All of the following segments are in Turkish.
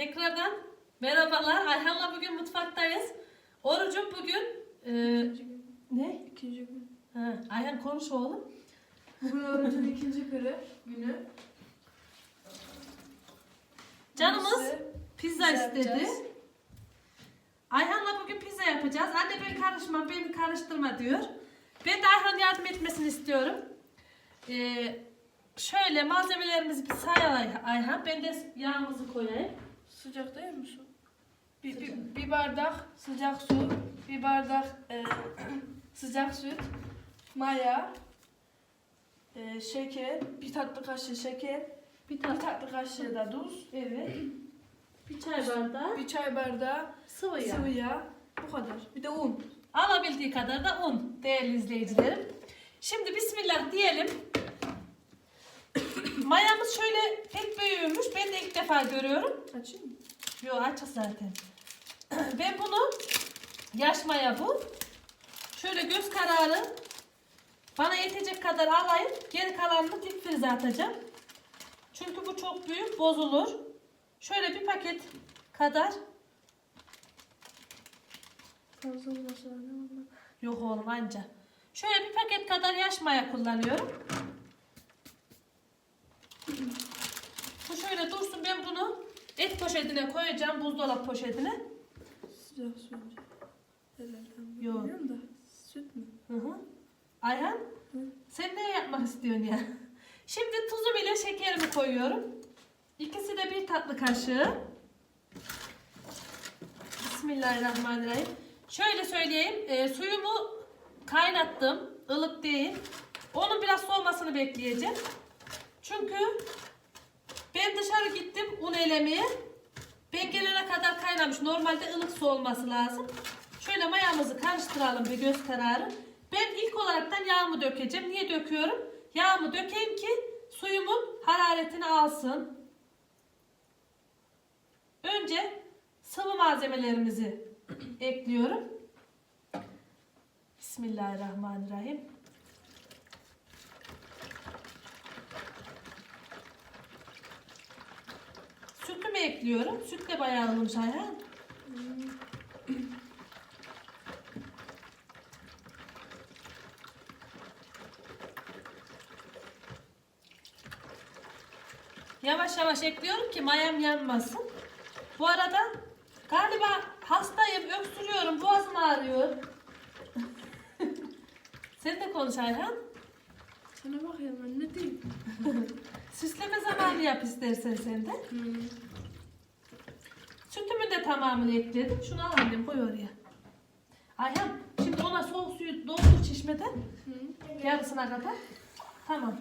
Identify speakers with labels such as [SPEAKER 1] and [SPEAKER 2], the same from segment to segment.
[SPEAKER 1] Tekrardan merhabalar. Ayhan'la bugün mutfaktayız. Orucum bugün e, ne?
[SPEAKER 2] İkinci gün.
[SPEAKER 1] Ha, Ayhan konuş oğlum.
[SPEAKER 2] Bugün orucun ikinci günü. günü.
[SPEAKER 1] Canımız pizza
[SPEAKER 2] pizza
[SPEAKER 1] istedi.
[SPEAKER 2] yapacağız.
[SPEAKER 1] Ayhan'la bugün pizza yapacağız. Anne ben karışmam, beni karıştırma diyor. Ben de Ayhan yardım etmesini istiyorum. Ee, şöyle malzemelerimizi bir say Ay- Ayhan. Ben de yağımızı koyayım.
[SPEAKER 2] Sıcak değil mi su? Bir, bir, bir bardak sıcak su, bir bardak e, sıcak süt, maya, e, şeker, bir tatlı kaşığı şeker,
[SPEAKER 1] Bir
[SPEAKER 2] bir
[SPEAKER 1] tatlı.
[SPEAKER 2] tatlı kaşığı da tuz,
[SPEAKER 1] Evet. Bir çay bardağı
[SPEAKER 2] bir çay bardağı
[SPEAKER 1] sıvı yağ.
[SPEAKER 2] sıvı yağ. Bu kadar. Bir de un.
[SPEAKER 1] Alabildiği kadar da un değerli izleyicilerim. Şimdi bismillah diyelim. Mayamız şöyle pek büyümüş. Ben de ilk defa görüyorum.
[SPEAKER 2] Açayım mı?
[SPEAKER 1] Yo açık zaten. Ben bunu yaş maya bu. Şöyle göz kararı bana yetecek kadar alayım. Geri kalanını dip frize atacağım. Çünkü bu çok büyük bozulur. Şöyle bir paket kadar
[SPEAKER 2] Fazla olmasa?
[SPEAKER 1] Yok oğlum anca. Şöyle bir paket kadar yaş maya kullanıyorum. Bu şöyle dursun ben bunu et poşetine koyacağım buzdolap poşetine.
[SPEAKER 2] Sıcak su. Herhalde.
[SPEAKER 1] Yok.
[SPEAKER 2] Bilmiyorum da. Süt mü?
[SPEAKER 1] Hı hı. Ayhan
[SPEAKER 2] Hı.
[SPEAKER 1] sen ne yapmak istiyorsun ya? Şimdi tuzum ile şekerimi koyuyorum. İkisi de bir tatlı kaşığı. Bismillahirrahmanirrahim. Şöyle söyleyeyim. e, suyumu kaynattım. ılık değil. Onun biraz soğumasını bekleyeceğim. Çünkü ben dışarı gittim un elemeye. Ben gelene kadar kaynamış. Normalde ılık su olması lazım. Şöyle mayamızı karıştıralım bir göz kararı. Ben ilk olaraktan yağımı dökeceğim. Niye döküyorum? Yağımı dökeyim ki suyumun hararetini alsın. Önce sıvı malzemelerimizi ekliyorum. Bismillahirrahmanirrahim. Sütümü ekliyorum. Süt de bayağı ılımış Ayhan. Yavaş yavaş ekliyorum ki mayam yanmasın. Bu arada galiba hastayım, öksürüyorum, boğazım ağrıyor. Sen de konuş Ayhan.
[SPEAKER 2] Sana bak ya ben ne diyeyim?
[SPEAKER 1] Süsleme zamanı yap istersen sen de. Sütümü de tamamını ekledim. Şunu al annem koy oraya. Ayhan şimdi ona soğuk suyu doldur çeşmeden.
[SPEAKER 2] Hı.
[SPEAKER 1] Yarısına kadar. Tamam.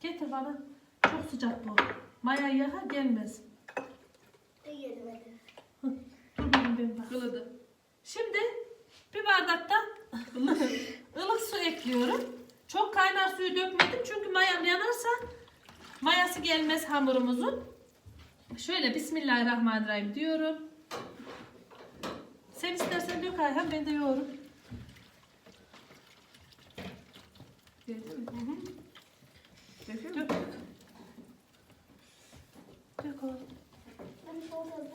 [SPEAKER 1] Getir bana. Çok sıcak bu. Maya yakar gelmez. Dur benim ben bak.
[SPEAKER 2] Kılıdı.
[SPEAKER 1] Şimdi bir bardakta ılık, ılık su ekliyorum. Çok kaynar suyu dökmedim çünkü mayam yanarsa mayası gelmez hamurumuzun. Şöyle Bismillahirrahmanirrahim diyorum. Sen istersen dök Ayhan ben de yoğurum. Hı hı.
[SPEAKER 2] Döküyor
[SPEAKER 1] Dök dök. Dök oğlum.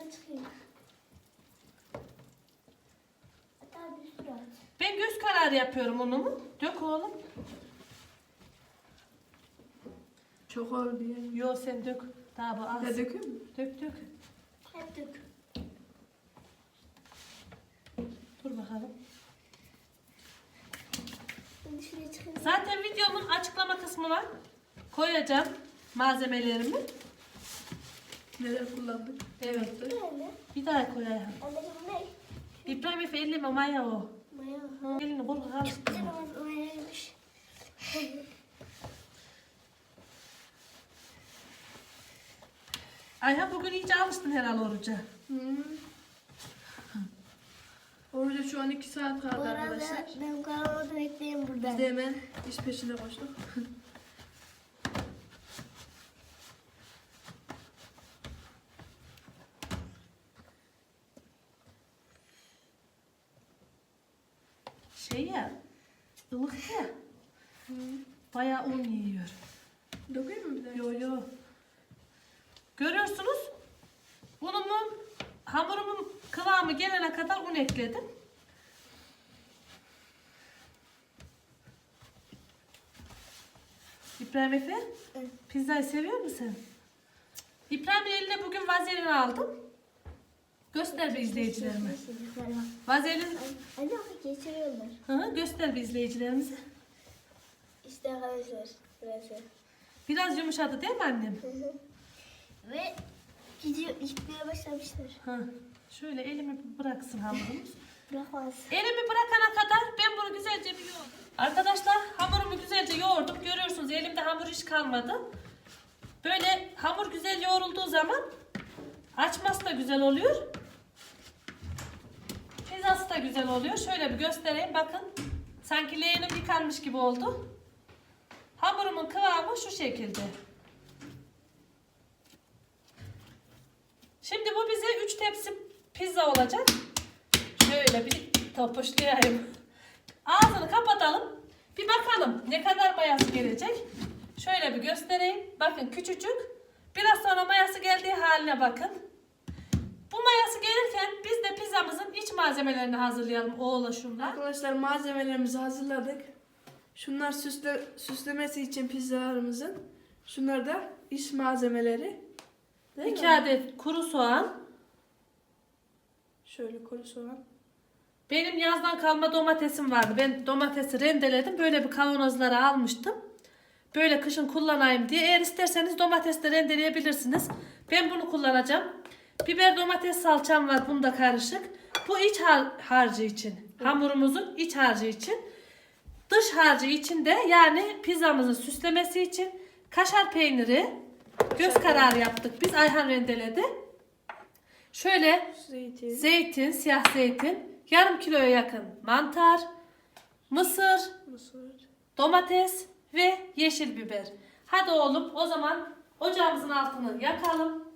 [SPEAKER 3] Ben çıkayım.
[SPEAKER 1] Göz kararı yapıyorum unumu. Dök oğlum.
[SPEAKER 2] Çok oldu ya.
[SPEAKER 1] Yo sen dök. Daha bu az.
[SPEAKER 2] Ya döküyor mu?
[SPEAKER 1] Dök dök.
[SPEAKER 3] Hep dök.
[SPEAKER 1] Dur bakalım.
[SPEAKER 3] Ben şuraya çıkayım.
[SPEAKER 1] Zaten videomun açıklama kısmına koyacağım malzemelerimi.
[SPEAKER 2] Neler kullandık?
[SPEAKER 1] Evet.
[SPEAKER 3] Böyle.
[SPEAKER 1] Bir daha koy Ayhan.
[SPEAKER 3] Anneciğim ne?
[SPEAKER 1] İbrahim Efe elleme maya o.
[SPEAKER 3] Maya.
[SPEAKER 1] Elini kuru karıştırma.
[SPEAKER 3] Tamam mayaymış.
[SPEAKER 1] Ayhan bugün iyice alıştın herhalde oruca.
[SPEAKER 2] Hı. Orada şu an 2 saat
[SPEAKER 3] Bu
[SPEAKER 2] kaldı
[SPEAKER 3] arada
[SPEAKER 2] arkadaşlar.
[SPEAKER 3] ben kanalıma bekleyeyim
[SPEAKER 2] Biz
[SPEAKER 3] buradan.
[SPEAKER 2] de hemen iş peşine koştuk.
[SPEAKER 1] Şey ya, ılık ya. Bayağı un yiyor.
[SPEAKER 2] Döküyor mu bir daha?
[SPEAKER 1] Yo yo. Görüyorsunuz. Unumun Hamurumun kıvamı gelene kadar un ekledim. İbrahim Efe,
[SPEAKER 3] Evet.
[SPEAKER 1] pizzayı seviyor musun? İbrahim'in eline bugün vazelin aldım. Göster bir izleyicilerime. Vazelin,
[SPEAKER 3] Anne geçiriyorlar.
[SPEAKER 1] hı, hı, göster bir izleyicilerimize.
[SPEAKER 3] İşte arkadaşlar burası.
[SPEAKER 1] Biraz yumuşadı değil mi annem?
[SPEAKER 3] Hı hı. Ve gidiyor gitmeye başlamışlar.
[SPEAKER 1] Hı. Şöyle elimi bıraksın hamurumuz.
[SPEAKER 3] Bırakmaz.
[SPEAKER 1] Elimi bırakana kadar ben bunu güzelce bir yoğurdum. Arkadaşlar hamurumu güzelce yoğurdum. Görüyorsunuz elimde hamur hiç kalmadı. Böyle hamur güzel yoğrulduğu zaman açması da güzel oluyor. Pizzası da güzel oluyor. Şöyle bir göstereyim bakın. Sanki leğenim yıkanmış gibi oldu. Hamurumun kıvamı şu şekilde. Şimdi bu bize 3 tepsi pizza olacak. Şöyle bir topuşlayayım. Ağzını kapatalım. Bir bakalım ne kadar mayası gelecek. Şöyle bir göstereyim. Bakın küçücük. Biraz sonra mayası geldiği haline bakın. Bu mayası gelirken biz de pizzamızın iç malzemelerini hazırlayalım oğla şunlar.
[SPEAKER 2] Arkadaşlar malzemelerimizi hazırladık. Şunlar süsle, süslemesi için pizzalarımızın. Şunlar da iş malzemeleri. Değil
[SPEAKER 1] 2
[SPEAKER 2] mi?
[SPEAKER 1] adet kuru soğan.
[SPEAKER 2] Şöyle kuru soğan.
[SPEAKER 1] Benim yazdan kalma domatesim vardı. Ben domatesi rendeledim. Böyle bir kavanozlara almıştım. Böyle kışın kullanayım diye. Eğer isterseniz domates de rendeleyebilirsiniz. Ben bunu kullanacağım. Biber domates salçam var. Bunda karışık. Bu iç har- harcı için. Hamurumuzun iç harcı için. Dış harcı için de yani pizzamızın süslemesi için kaşar peyniri göz kararı yaptık. Biz Ayhan rendeledi. Şöyle
[SPEAKER 2] Zeytin.
[SPEAKER 1] Zeytin, siyah zeytin, yarım kiloya yakın mantar, mısır,
[SPEAKER 2] mısır.
[SPEAKER 1] domates ve yeşil biber. Hadi oğlum o zaman ocağımızın altını yakalım.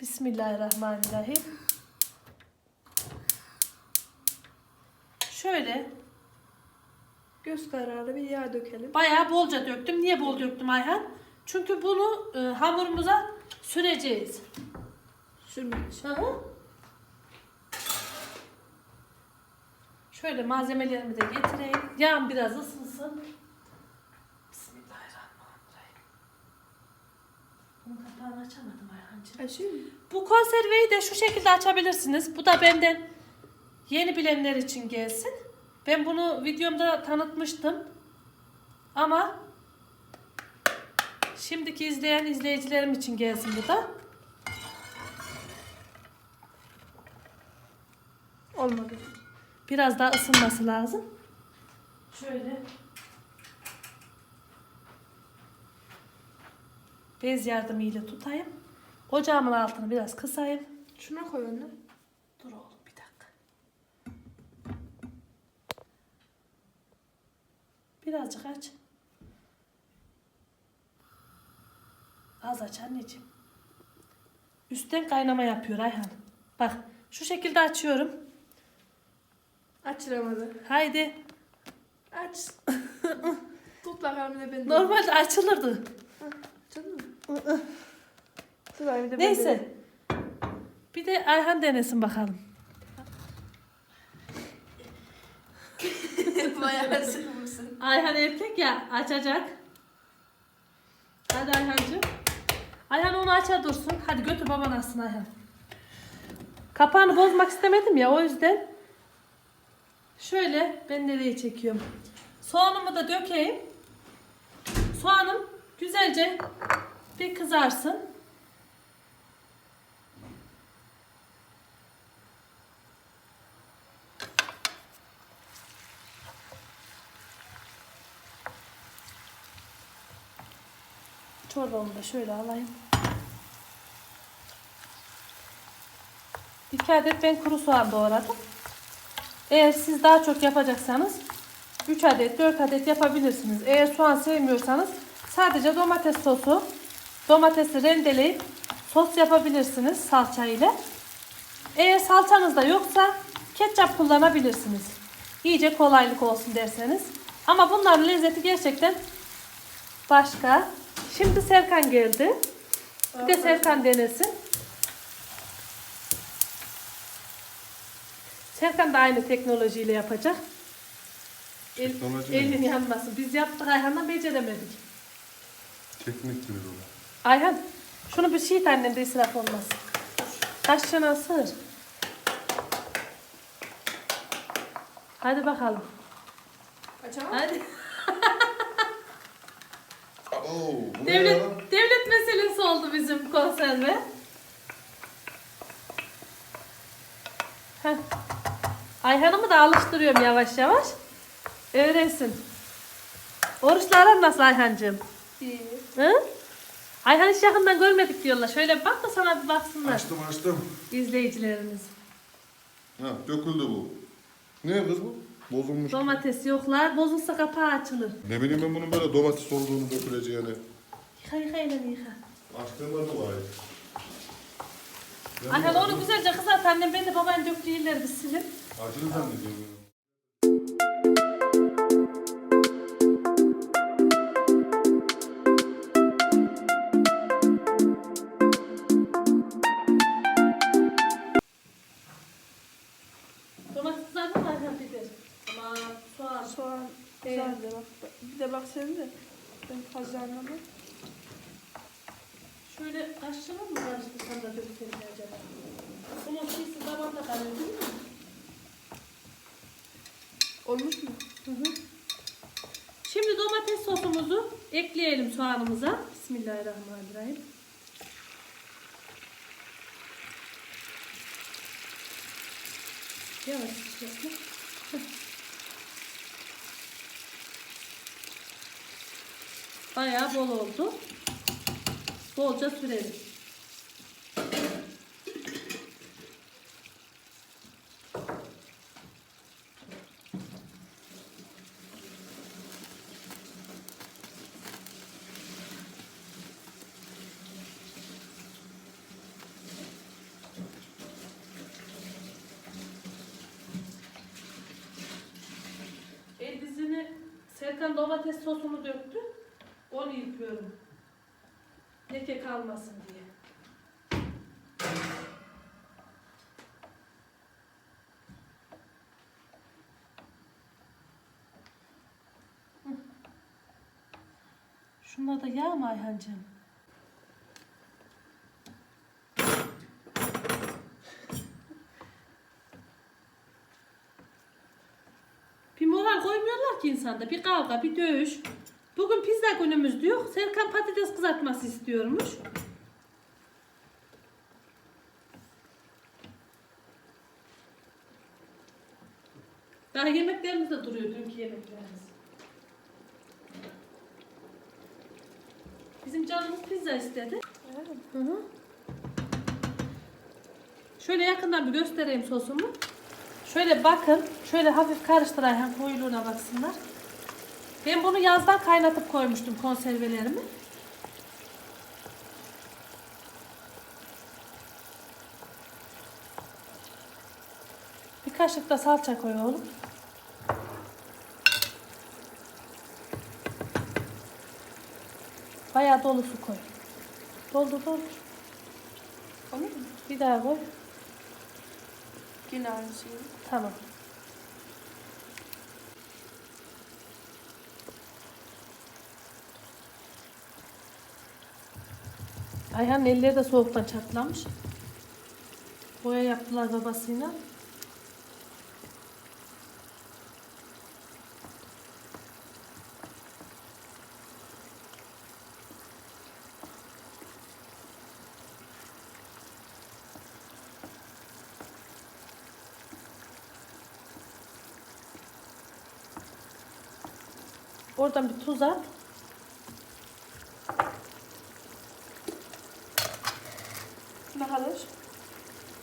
[SPEAKER 1] Bismillahirrahmanirrahim. Şöyle
[SPEAKER 2] Göz kararı bir yağ dökelim.
[SPEAKER 1] bayağı bolca döktüm. Niye bol döktüm Ayhan? Çünkü bunu e, hamurumuza süreceğiz.
[SPEAKER 2] Sürmek için.
[SPEAKER 1] Hı hı. Şöyle malzemelerimi de getireyim. Yağım biraz ısınsın. Bismillahirrahmanirrahim. Bunun kapağını açamadım Ayhancığım.
[SPEAKER 2] Açayım?
[SPEAKER 1] Bu konserveyi de şu şekilde açabilirsiniz. Bu da benden yeni bilenler için gelsin. Ben bunu videomda tanıtmıştım. Ama şimdiki izleyen izleyicilerim için gelsin bu da.
[SPEAKER 2] Olmadı.
[SPEAKER 1] Biraz daha ısınması lazım. Şöyle. Bez yardımıyla tutayım. Ocağımın altını biraz kısayım.
[SPEAKER 2] Şuna koy anne.
[SPEAKER 1] Dur oğlum bir dakika. Birazcık aç. Az aç anneciğim. Üstten kaynama yapıyor Ayhan. Bak şu şekilde açıyorum.
[SPEAKER 2] Açılamadı.
[SPEAKER 1] Haydi.
[SPEAKER 2] Aç. Tut bakalım bir de ben de-
[SPEAKER 1] Normalde açılırdı.
[SPEAKER 2] Açıldı mı? Tut bakalım bir de ben de-
[SPEAKER 1] Neyse. Bir de Ayhan denesin bakalım.
[SPEAKER 2] Bayağı.
[SPEAKER 1] Ayhan erkek ya açacak. Hadi Ayhancığım. Ayhan onu açar dursun. Hadi götür baban açsın Ayhan. Kapağını bozmak istemedim ya o yüzden. Şöyle ben nereye çekiyorum. Soğanımı da dökeyim. Soğanım güzelce bir kızarsın. Çorbamı da şöyle alayım. İki adet ben kuru soğan doğradım. Eğer siz daha çok yapacaksanız 3 adet 4 adet yapabilirsiniz. Eğer soğan sevmiyorsanız sadece domates sosu domatesi rendeleyip sos yapabilirsiniz salça ile. Eğer salçanız da yoksa ketçap kullanabilirsiniz. İyice kolaylık olsun derseniz. Ama bunların lezzeti gerçekten başka. Şimdi Serkan geldi. Bir de Serkan denesin. Serkan da aynı teknolojiyle yapacak. El, elin yanmasın. Biz yaptık Ayhan'la beceremedik.
[SPEAKER 4] Teknik gibi bu.
[SPEAKER 1] Ayhan şunu bir şey annen de israf olmasın. Taşçana sığır. Hadi bakalım. Hadi.
[SPEAKER 4] Oo, bu ne ya?
[SPEAKER 1] Devlet, devlet meselesi oldu bizim konserve. Heh. Ayhan'ımı da alıştırıyorum yavaş yavaş. Öğrensin. Oruçlar nasıl Ayhan'cığım?
[SPEAKER 2] İyi.
[SPEAKER 1] Hı? Ayhan hiç yakından görmedik diyorlar. Şöyle bir bak da sana bir baksınlar
[SPEAKER 4] Açtım açtım.
[SPEAKER 1] izleyicilerimiz.
[SPEAKER 4] Ha döküldü bu. Ne kız bu? Bozulmuş.
[SPEAKER 1] Domates yoklar. Bozulsa kapağı açılır.
[SPEAKER 4] Ne bileyim ben bunun böyle domates olduğunu döküleceğini.
[SPEAKER 1] Yıka yıka elini yıka.
[SPEAKER 4] Açtığımda
[SPEAKER 1] Ayhan
[SPEAKER 4] de-
[SPEAKER 1] onu güzelce kızart annem. Ben de babanın döktüğü yerleri bir silin.
[SPEAKER 4] Acılı zannediyorum.
[SPEAKER 2] Anlamadım.
[SPEAKER 1] Şöyle kaşığını mı karıştırsan da dökselim acaba? Bunun şeysi babamda kalıyor değil mi?
[SPEAKER 2] Olmuş mu?
[SPEAKER 1] Hı hı. Şimdi domates sosumuzu ekleyelim soğanımıza. Bismillahirrahmanirrahim. Yavaş yapma. Heh. Bayağı bol oldu. Bolca sürelim. Serkan domates sosunu döktü. Onu yıkıyorum. Leke kalmasın diye. Şunlar da yağ mı Ayhancığım? Bir moral koymuyorlar ki insanda. Bir kavga, bir dövüş. Bugün pizza günümüz diyor. Serkan patates kızartması istiyormuş. Daha yemeklerimiz de duruyor dünkü yemeklerimiz. Bizim canımız pizza istedi. Hı hı. Şöyle yakından bir göstereyim sosumu. Şöyle bakın. Şöyle hafif karıştırayım koyuluğuna baksınlar. Ben bunu yazdan kaynatıp koymuştum konservelerimi. Bir kaşık da salça koy oğlum. Bayağı dolu su koy. Doldur doldur.
[SPEAKER 2] Olur mu?
[SPEAKER 1] Bir daha koy.
[SPEAKER 2] Yine aynı şey.
[SPEAKER 1] Tamam. Ayhan'ın elleri de soğuktan çatlamış. Boya yaptılar babasıyla. Oradan bir tuz at.
[SPEAKER 2] Ne kadar?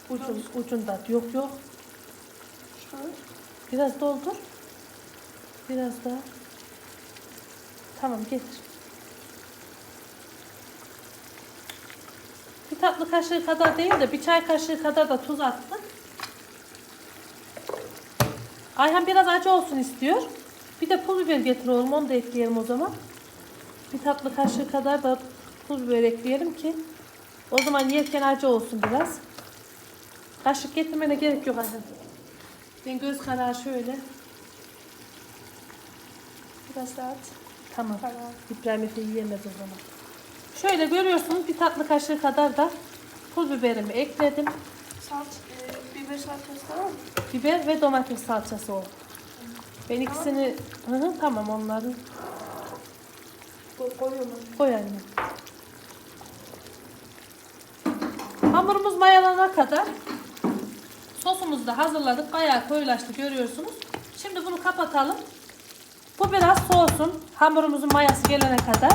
[SPEAKER 1] Ucun, ucunda. Yok yok.
[SPEAKER 2] Şöyle.
[SPEAKER 1] Biraz doldur. Biraz daha. Tamam getir. Bir tatlı kaşığı kadar değil de bir çay kaşığı kadar da tuz attık. Ayhan biraz acı olsun istiyor. Bir de pul biber getir oğlum onu da ekleyelim o zaman. Bir tatlı kaşığı kadar da pul biber ekleyelim ki o zaman yerken acı olsun biraz. Kaşık getirmene gerek yok Ayhan. Ben göz kararı şöyle.
[SPEAKER 2] Biraz daha at.
[SPEAKER 1] Tamam.
[SPEAKER 2] Tamam.
[SPEAKER 1] İbrahim Efe yiyemez o zaman. Şöyle görüyorsunuz bir tatlı kaşığı kadar da pul biberimi ekledim.
[SPEAKER 2] Salt, e, biber salçası tamam mı?
[SPEAKER 1] Biber ve domates salçası o. Ben ikisini... Hı hı, tamam onları
[SPEAKER 2] Ko- Koyuyorum.
[SPEAKER 1] koy anne. Hamurumuz mayalana kadar sosumuzu da hazırladık. Bayağı koyulaştı görüyorsunuz. Şimdi bunu kapatalım. Bu biraz soğusun. Hamurumuzun mayası gelene kadar.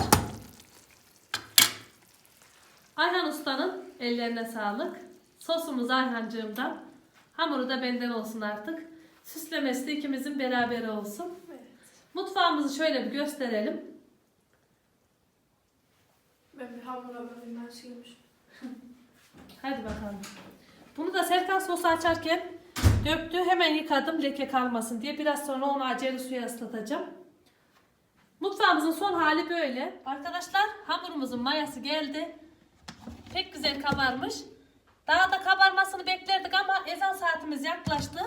[SPEAKER 1] Ayhan Usta'nın ellerine sağlık. Sosumuz Ayhancığımdan. Hamuru da benden olsun artık. Süslemesi de ikimizin beraberi olsun.
[SPEAKER 2] Evet.
[SPEAKER 1] Mutfağımızı şöyle bir gösterelim.
[SPEAKER 2] Ben bir hamura bakayım nasıl yemiş.
[SPEAKER 1] Hadi bakalım. Bunu da Serkan sosu açarken döktü. Hemen yıkadım leke kalmasın diye. Biraz sonra onu acele suya ıslatacağım. Mutfağımızın son hali böyle. Arkadaşlar hamurumuzun mayası geldi. Pek güzel kabarmış. Daha da kabarmasını beklerdik ama ezan saatimiz yaklaştı.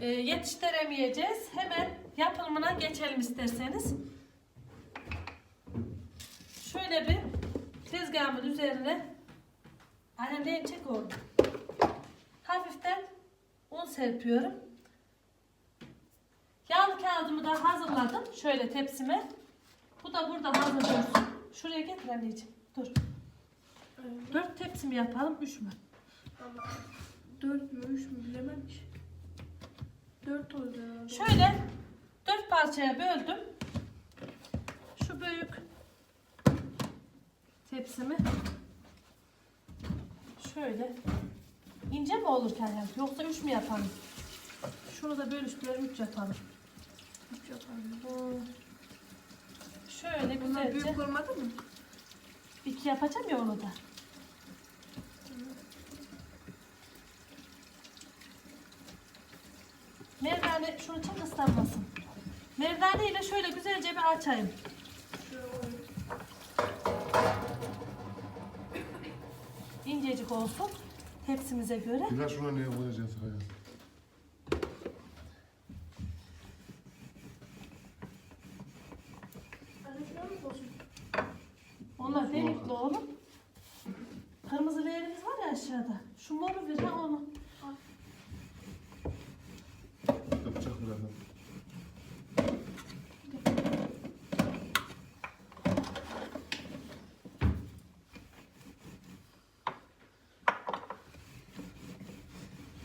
[SPEAKER 1] Ee, yetiştiremeyeceğiz. Hemen yapımına geçelim isterseniz. Şöyle bir tezgahımın üzerine Annemden çek oğlum. Hafiften un serpiyorum. Yağlı kağıdımı da hazırladım. Şöyle tepsime. Bu da burada hazır dursun. Şuraya getir anneciğim. Dur. Dört tepsimi yapalım. Üç mü?
[SPEAKER 2] Ama dört mü üç mü bilemem ki. Dört oldu herhalde.
[SPEAKER 1] Şöyle dört parçaya böldüm. Şu büyük tepsimi şöyle ince mi olur kendim yoksa üç mü yapalım? Şunu da bölüştürelim üç yapalım.
[SPEAKER 2] Üç yapalım.
[SPEAKER 1] Hmm. Şöyle
[SPEAKER 2] Bunlar
[SPEAKER 1] güzelce
[SPEAKER 2] büyük olmadı mı?
[SPEAKER 1] iki yapacağım ya onu da. Merdane şunu çok ıslanmasın. Merdane ile şöyle güzelce bir açayım.
[SPEAKER 2] Şöyle.
[SPEAKER 1] İncecik olsun. Tepsimize göre.
[SPEAKER 4] Bir de şuna neye koyacağız hayat?
[SPEAKER 2] Anne şuna mı koysun?
[SPEAKER 1] Onlar delikli oğlum. Kırmızı leğenimiz var ya aşağıda. Şu moru ver ha onu.
[SPEAKER 4] Yapacak mı zaten?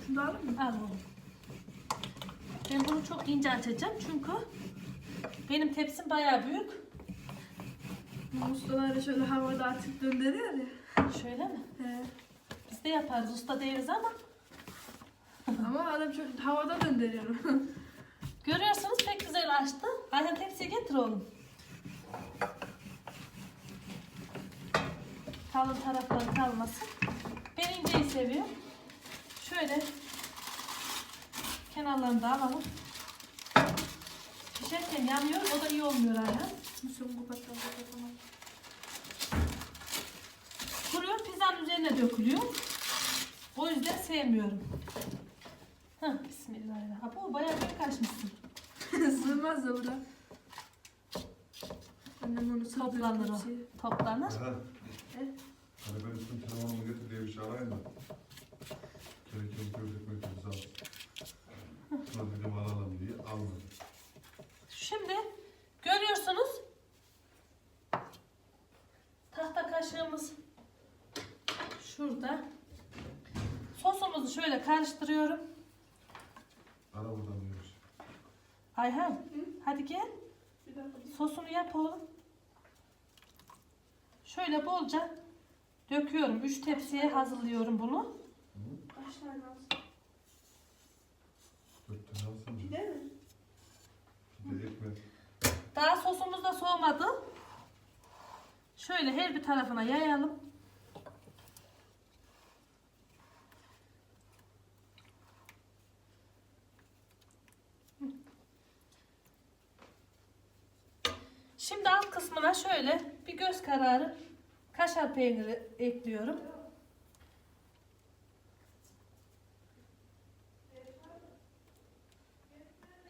[SPEAKER 2] Şunu da alayım mı?
[SPEAKER 1] Al oğlum. Ben bunu çok ince açacağım çünkü benim tepsim bayağı büyük.
[SPEAKER 2] Ustalar şöyle havada atıp döndürüyor ya.
[SPEAKER 1] Şöyle mi?
[SPEAKER 2] He.
[SPEAKER 1] Biz de yaparız. Usta değiliz ama.
[SPEAKER 2] Ama adam şöyle havada döndürüyor.
[SPEAKER 1] Görüyorsunuz pek güzel açtı. Aynen tepsiye getir oğlum. Kalın tarafları kalmasın. Ben inceyi seviyorum. Şöyle kenarlarını da alalım. Pişerken yanıyor. O da iyi olmuyor Ayhan.
[SPEAKER 2] Musun bu kadar kapatamam.
[SPEAKER 1] Kuruyor pizzanın üzerine dökülüyor. O yüzden sevmiyorum. Hah bismillahirrahmanirrahim. Ha, bu bayağı büyük açmışsın.
[SPEAKER 2] Sığmaz da bura. Annem onu sığdırdı
[SPEAKER 1] Toplanır o.
[SPEAKER 2] hepsi.
[SPEAKER 1] Toplanır.
[SPEAKER 4] Ha.
[SPEAKER 2] Evet.
[SPEAKER 4] Hani ben üstüm telefonumu getir diye bir şey alayım da. Sağ ol. Sonra dedim alalım diye almadım.
[SPEAKER 1] Şimdi görüyorsunuz tahta kaşığımız şurada. Sosumuzu şöyle karıştırıyorum.
[SPEAKER 4] Ara buradan diyormuş.
[SPEAKER 1] Ayhan hadi gel sosunu yap oğlum. Şöyle bolca döküyorum. Üç tepsiye hazırlıyorum bunu.
[SPEAKER 2] Kaç tane lazım?
[SPEAKER 4] Dört tane.
[SPEAKER 2] Pide mi?
[SPEAKER 4] Bir de ekmek.
[SPEAKER 1] Daha sosumuz da soğumadı. Şöyle her bir tarafına yayalım. Şimdi alt kısmına şöyle bir göz kararı kaşar peyniri ekliyorum.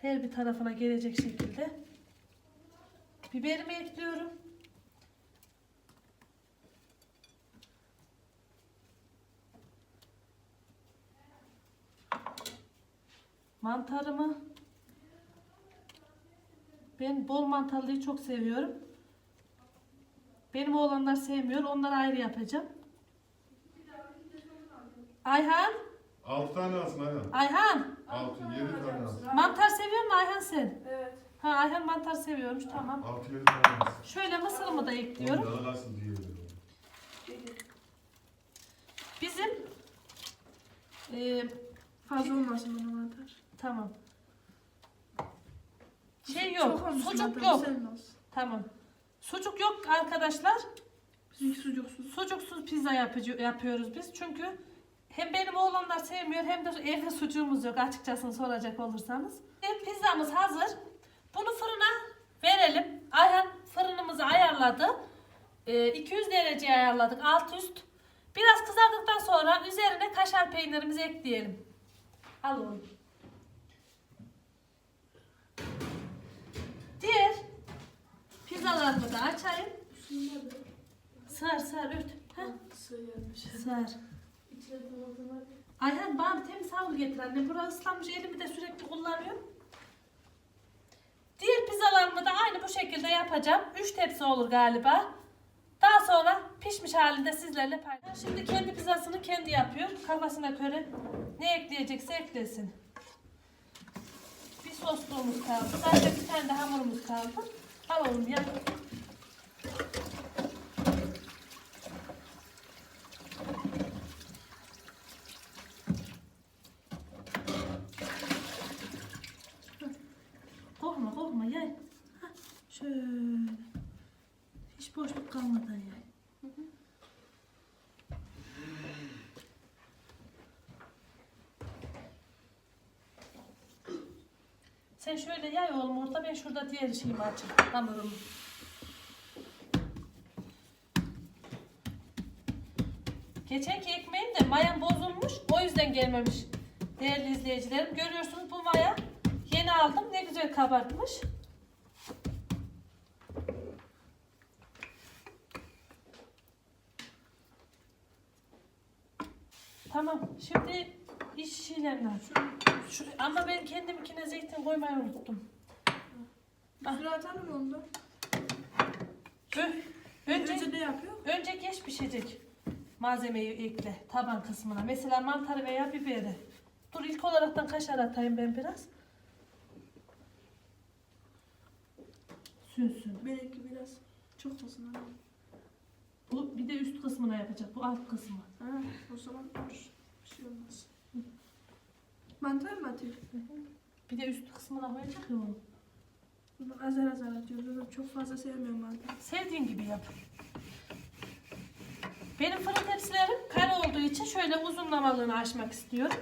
[SPEAKER 1] Her bir tarafına gelecek şekilde. Biberimi ekliyorum. Mantarımı ben bol mantarlıyı çok seviyorum. Benim oğlanlar sevmiyor. Onları ayrı yapacağım. Ayhan,
[SPEAKER 4] Altı tane alsın Ayhan.
[SPEAKER 1] Ayhan.
[SPEAKER 4] Altı, yedi tane alsın.
[SPEAKER 1] Mantar seviyor mu Ayhan sen?
[SPEAKER 2] Evet.
[SPEAKER 1] Ha Ayhan mantar seviyormuş tamam.
[SPEAKER 4] Altı, yedi tane alsın.
[SPEAKER 1] Şöyle mısırımı da
[SPEAKER 4] Onu
[SPEAKER 1] ekliyorum.
[SPEAKER 4] da alasın diye.
[SPEAKER 1] Bizim e,
[SPEAKER 2] Fazla olmasın bana mantar.
[SPEAKER 1] tamam. Şey
[SPEAKER 2] Çok
[SPEAKER 1] yok.
[SPEAKER 2] olmuş
[SPEAKER 1] Sucuk
[SPEAKER 2] mantar,
[SPEAKER 1] yok. Tamam. Sucuk yok arkadaşlar.
[SPEAKER 2] Sucuksuz.
[SPEAKER 1] Sucuksuz pizza yapıcı, yapıyoruz biz. Çünkü hem benim oğlanlar sevmiyor hem de evde sucuğumuz yok açıkçası soracak olursanız. Evet, pizzamız hazır. Bunu fırına verelim. Ayhan fırınımızı ayarladı. Ee, 200 dereceye ayarladık alt üst. Biraz kızardıktan sonra üzerine kaşar peynirimizi ekleyelim. Al oğlum. Diğer pizzalarımı da açayım. Sar sar ört.
[SPEAKER 2] Sığıyormuş.
[SPEAKER 1] Ayhan bana bir temiz havlu getir anne. Burası ıslanmış elimi de sürekli kullanıyorum. Diğer pizzalarımı da aynı bu şekilde yapacağım. 3 tepsi olur galiba. Daha sonra pişmiş halinde sizlerle paylaşacağım. Şimdi kendi pizzasını kendi yapıyor. Kafasına göre ne ekleyecekse eklesin. Bir sosluğumuz kaldı. Sadece bir tane de hamurumuz kaldı. Al oğlum ya. Korkma korkma yay. Hah, Şöyle. Hiç boşluk kalmadan yay. Sen şöyle yay oğlum orada ben şurada diğer şeyimi açayım. Hamurumu. Geçenki ekmeğim de mayam bozulmuş. O yüzden gelmemiş. Değerli izleyicilerim görüyorsunuz bu maya yeni aldım. Ne güzel kabartmış. Tamam. Şimdi iş aç. Şu, ama ben kendimkine zeytin koymayı unuttum.
[SPEAKER 2] Süre atalım mı onda?
[SPEAKER 1] Ö- Önce,
[SPEAKER 2] Önce ne yapıyor?
[SPEAKER 1] önce geç pişecek malzemeyi ekle taban kısmına. Mesela mantar veya biberi. Dur ilk olaraktan kaşar atayım ben biraz. Sünsün.
[SPEAKER 2] Benimki biraz çok olsun anne.
[SPEAKER 1] Bu bir de üst kısmına yapacak. Bu alt kısmı.
[SPEAKER 2] Ha, o zaman. Bir şey olmaz. Mantar mı atıyor?
[SPEAKER 1] Bir de üst kısmına koyacak ya onu.
[SPEAKER 2] Azar azar atıyoruz. Çok fazla sevmiyorum mantar.
[SPEAKER 1] Sevdiğin gibi yap. Benim fırın tepsilerim kare olduğu için şöyle uzunlamalığını açmak istiyorum.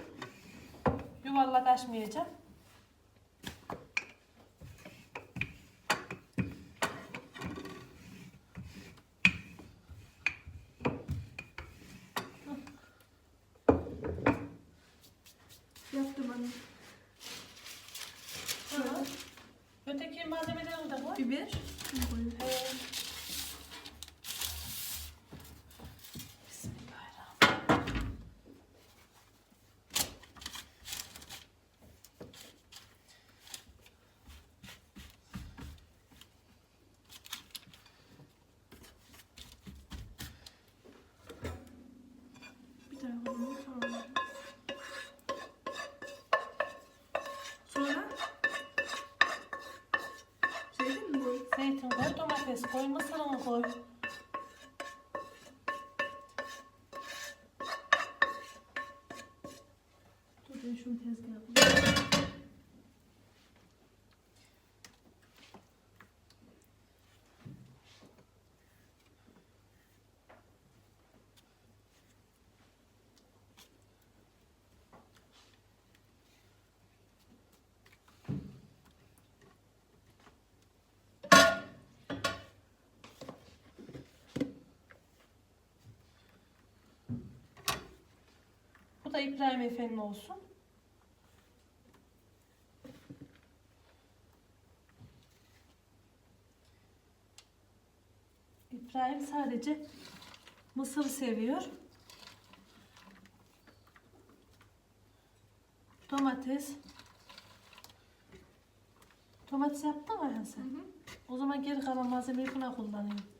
[SPEAKER 1] Yuvarlak açmayacağım.
[SPEAKER 2] Yaptım anne.
[SPEAKER 1] Hı. Öteki malzemeleri de koy.
[SPEAKER 2] Biber. Bunu koyuyorum.
[SPEAKER 1] Ee, Bismillahirrahmanirrahim.
[SPEAKER 2] Bir tane koyuyorum. Sonra. Sonra. Zeytin mi koy?
[SPEAKER 1] Zeytin koy, domates koy, mısırını koy. Dur ben şunu tezgaha da İbrahim Efendi olsun. İbrahim sadece mısır seviyor. Domates. Domates yaptı mı Hasan? Hı hı. O zaman geri kalan malzemeyi buna kullanayım.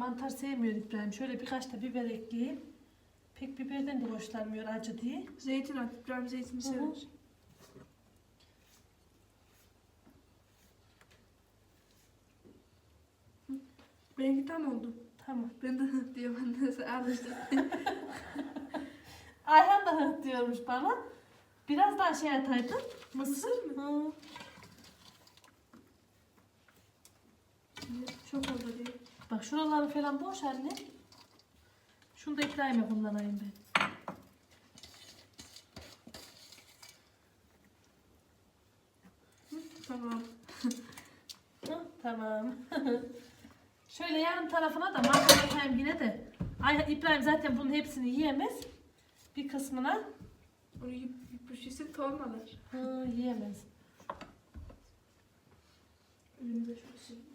[SPEAKER 1] Mantar sevmiyor İbrahim. Şöyle birkaç da biber ekleyeyim. Pek biberden de hoşlanmıyor acı diye.
[SPEAKER 2] Zeytin at. İbrahim zeytini
[SPEAKER 1] Hı hı.
[SPEAKER 2] sever. Hı. Benimki tam oldu.
[SPEAKER 1] Tamam.
[SPEAKER 2] Ben de diyor ben de.
[SPEAKER 1] Ayhan da hı diyormuş bana. Biraz daha şey ataydın. Mısır mı?
[SPEAKER 2] Çok oldu diyor.
[SPEAKER 1] Bak şuraları falan boş anne. Şunu da İbrahim'e kullanayım ben.
[SPEAKER 2] Tamam.
[SPEAKER 1] Hı, tamam. Şöyle yan tarafına da mantar atayım yine de. Ay, İbrahim zaten bunun hepsini yiyemez. Bir kısmına
[SPEAKER 2] Onu yiyip üşüsün tohmalar.
[SPEAKER 1] hı, yiyemez.
[SPEAKER 2] Önümüze şöyle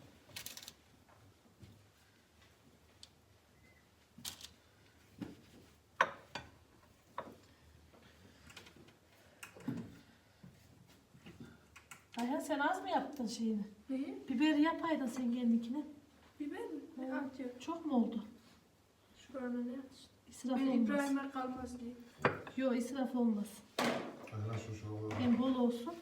[SPEAKER 1] Ayhan sen az mı yaptın şeyini?
[SPEAKER 2] Neyi?
[SPEAKER 1] Biberi yapaydın sen kendikine.
[SPEAKER 2] Biber mi? Ne atıyor?
[SPEAKER 1] Çok mu oldu?
[SPEAKER 2] Şu anda ne at işte.
[SPEAKER 1] İsraf
[SPEAKER 2] Ben
[SPEAKER 1] olmaz.
[SPEAKER 2] İbrahim'e kalmaz diye.
[SPEAKER 1] Yok israf olmaz.
[SPEAKER 4] Aynen şu şu.
[SPEAKER 1] Hem bol olsun.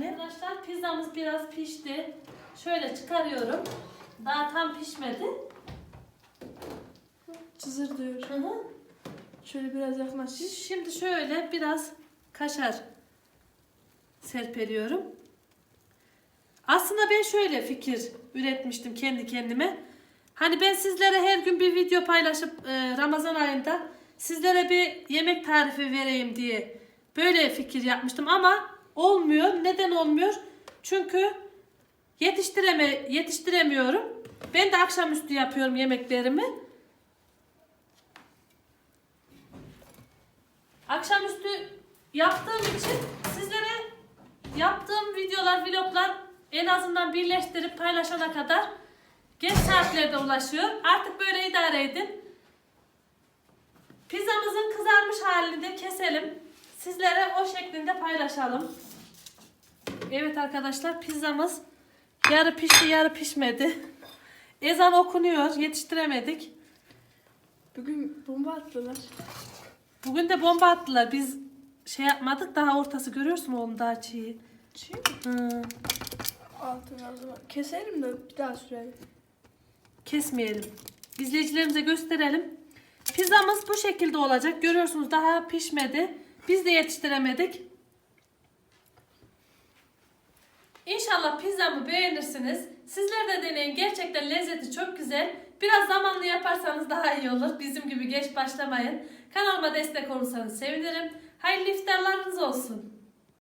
[SPEAKER 1] Anne. Arkadaşlar pizzamız biraz pişti. Şöyle çıkarıyorum. Daha tam pişmedi.
[SPEAKER 2] Çızır diyor.
[SPEAKER 1] Hı hı.
[SPEAKER 2] Şöyle biraz yaklaşayım.
[SPEAKER 1] Şimdi şöyle biraz kaşar serpeliyorum. Aslında ben şöyle fikir üretmiştim kendi kendime. Hani ben sizlere her gün bir video paylaşıp e, Ramazan ayında sizlere bir yemek tarifi vereyim diye böyle fikir yapmıştım ama olmuyor. Neden olmuyor? Çünkü yetiştireme yetiştiremiyorum. Ben de akşamüstü yapıyorum yemeklerimi. Akşamüstü yaptığım için sizlere yaptığım videolar, vloglar en azından birleştirip paylaşana kadar geç saatlerde ulaşıyor. Artık böyle idare edin. Pizzamızın kızarmış halini de keselim. Sizlere o şeklinde paylaşalım. Evet arkadaşlar pizzamız yarı pişti yarı pişmedi. Ezan okunuyor yetiştiremedik.
[SPEAKER 2] Bugün bomba attılar.
[SPEAKER 1] Bugün de bomba attılar. Biz şey yapmadık daha ortası görüyorsun oğlum daha çiğ.
[SPEAKER 2] Çiğ mi?
[SPEAKER 1] Hı,
[SPEAKER 2] Altını o zaman. Keselim de bir daha sürelim.
[SPEAKER 1] kesmeyelim. İzleyicilerimize gösterelim. Pizzamız bu şekilde olacak. Görüyorsunuz daha pişmedi. Biz de yetiştiremedik. İnşallah pizzamı beğenirsiniz. Sizler de deneyin. Gerçekten lezzeti çok güzel. Biraz zamanlı yaparsanız daha iyi olur. Bizim gibi geç başlamayın. Kanalıma destek olursanız sevinirim. Hayırlı iftarlarınız olsun.